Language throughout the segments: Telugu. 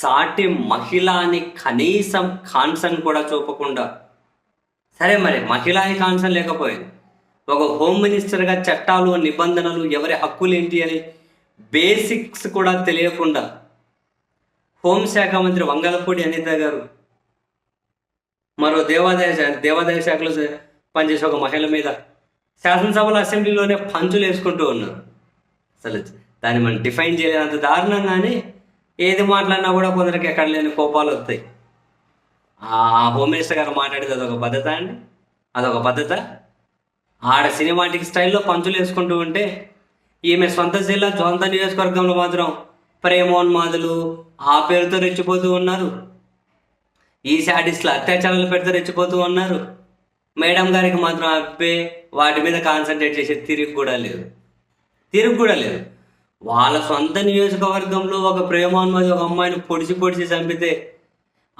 సాటి మహిళ అని కనీసం కాన్సన్ కూడా చూపకుండా. సరే మరి మహిళ అని కాన్సన్ లేకపోయింది. ఒక హోమ్ మినిస్టర్గా చట్టాలు నిబంధనలు ఎవరి హక్కులు ఏంటి అని బేసిక్స్ కూడా తెలియకుండా. హోంశాఖ మంత్రి వంగలపూడి అనిత గారు మరో దేవాదాయ దేవాదాయ శాఖలో పనిచేసే ఒక మహిళ మీద శాసనసభల అసెంబ్లీలోనే పంచులు వేసుకుంటూ ఉన్నారు. అసలు దాన్ని మనం డిఫైన్ చేయలేనంత దారుణంగానే ఏది మాట్లాడినా కూడా కొందరికి ఎక్కడ లేని కోపాలు వస్తాయి. ఆ హోమ్ మినిస్టర్ గారు మాట్లాడేది అదొక పద్ధత అండి. అదొక పద్ధత. ఆడ సినిమాటిక్ స్టైల్లో పంచులు వేసుకుంటూ ఉంటే ఈమె సొంత జిల్లా సొంత నియోజకవర్గంలో మాత్రం ప్రేమోన్మాదులు ఆ పేరుతో రెచ్చిపోతూ ఉన్నారు. ఈ శాడిస్ట్లు అత్యాచారాలు పెడితే రెచ్చిపోతూ ఉన్నారు. మేడం గారికి మాత్రం అబ్బే వాటి మీద కాన్సన్ట్రేట్ చేసే తిరిగి కూడా లేదు. తిరిగి కూడా లేదు. వాళ్ళ సొంత నియోజకవర్గంలో ఒక ప్రేమాన్మది ఒక అమ్మాయిని పొడిచి పొడిచి చంపితే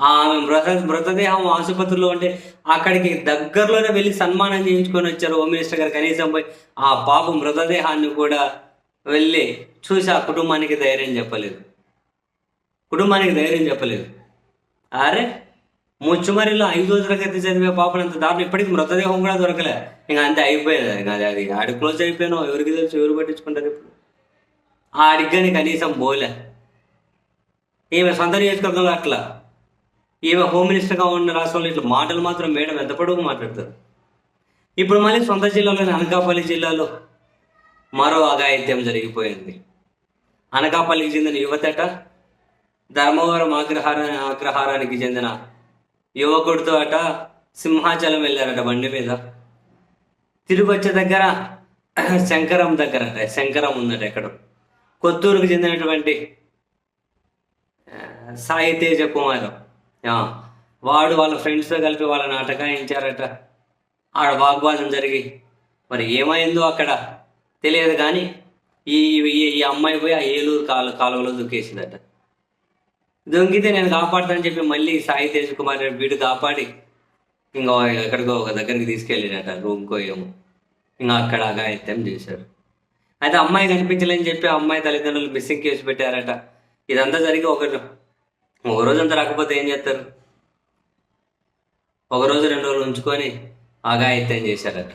ఆమె మృత మృతదేహం ఆసుపత్రిలో ఉంటే అక్కడికి దగ్గరలోనే వెళ్ళి సన్మానం చేయించుకొని వచ్చారు హోమ్ మినిస్టర్ గారు. కనీసం పోయి ఆ పాప మృతదేహాన్ని కూడా వెళ్ళి చూసి ఆ కుటుంబానికి ధైర్యం చెప్పలేదు. కుటుంబానికి ధైర్యం చెప్పలేదు. అరే ముచ్చుమరిలో ఐదో తరగతి చదివే పాపను అంత దారుణం. ఇప్పటికి మృతదేహం కూడా దొరకలే. ఇంకా అంతే అయిపోయింది అది. అది ఆడు క్లోజ్ అయిపోయినా ఎవరికి తెలుసు? ఎవరు పట్టించుకుంటారు ఇప్పుడు? ఆ అడిగ్గని కనీసం పోలే ఈమె సొంత నియోజకవర్గంలో అట్లా. ఈమె హోమ్ మినిస్టర్గా ఉన్న రాష్ట్రంలో ఇట్లా మాటలు మాత్రం మేడం ఎంత పొడుగు మాట్లాడతారు. ఇప్పుడు మళ్ళీ సొంత జిల్లాలోని అనకాపల్లి జిల్లాలో మరో అఘాయిత్యం జరిగిపోయింది. అనకాపల్లికి చెందిన యువతట ధర్మవరం ఆగ్రహార ఆగ్రహారానికి చెందిన యువకుడితో అట సింహాచలం వెళ్ళారట బండి మీద. తిరిగి వచ్చే దగ్గర శంకరం దగ్గర శంకరం ఉందట ఎక్కడ. కొత్తూరుకు చెందినటువంటి సాయి తేజ కుమారం. వాడు వాళ్ళ ఫ్రెండ్స్తో కలిపి వాళ్ళని అటకాయించారట. ఆడ వాగ్వాదం జరిగి మరి ఏమైందో అక్కడ తెలియదు కానీ ఈ ఈ- అమ్మాయి పోయి ఆ ఏలూరు కాలు కాలువలో దుక్కేసిందట. దొంగితే నేను కాపాడుతానని చెప్పి మళ్ళీ సాయి తేజ్ కుమార్ వీడు కాపాడి ఇంకా ఎక్కడికో ఒక దగ్గరికి తీసుకెళ్ళినట రూమ్కో ఏమో. ఇంకా అక్కడ అగాయత్యం చేశారు. అయితే అమ్మాయి కనిపించలేని చెప్పి అమ్మాయి తల్లిదండ్రులు మిస్సింగ్ కేసు పెట్టారట. ఇదంతా జరిగి ఒక ఒక రోజంతా రాకపోతే ఏం చేస్తారు? ఒక రోజు రెండు రోజులు ఉంచుకొని ఆగాయత్యం చేశారట.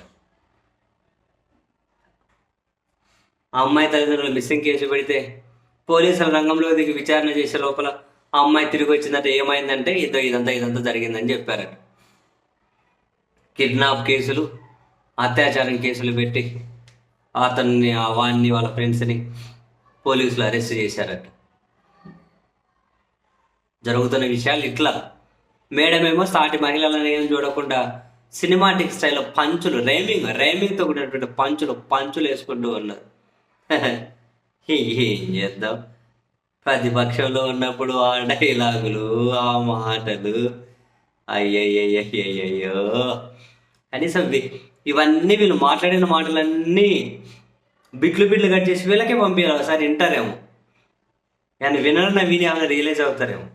ఆ అమ్మాయి తల్లిదండ్రులు మిస్సింగ్ కేసు పెడితే పోలీసుల రంగంలో దిగి విచారణ చేసే లోపల ఆ అమ్మాయి తిరిగి వచ్చిందంటే ఏమైందంటే ఇదో ఇదంతా ఇదంతా జరిగిందని చెప్పారట. కిడ్నాప్ కేసులు అత్యాచారం కేసులు పెట్టి అతన్ని వాడిని వాళ్ళ ఫ్రెండ్స్ని పోలీసులు అరెస్ట్ చేశారట. జరుగుతున్న విషయాలు ఇట్లా. మేడమేమో సాటి మహిళలను ఏం చూడకుండా సినిమాటిక్ స్టైల్లో పంచులు రైమింగ్ రైమింగ్తో కూడినటువంటి పంచులు పంచులు వేసుకుంటూ ఉన్నారు. ఏం చేద్దాం? ప్రతిపక్షంలో ఉన్నప్పుడు ఆ డైలాగులు ఆ మాటలు. అయ్యయ్యయ్యయ్యో కనీసం వి- ఇవన్నీ వీళ్ళు మాట్లాడిన మాటలన్నీ బిట్లు బిట్లు కట్ చేసి వీళ్ళకే పంపించాలి ఒకసారి వింటారేమో. కానీ వినరన్న విని ఏమైనా రియలైజ్ అవుతారేమో.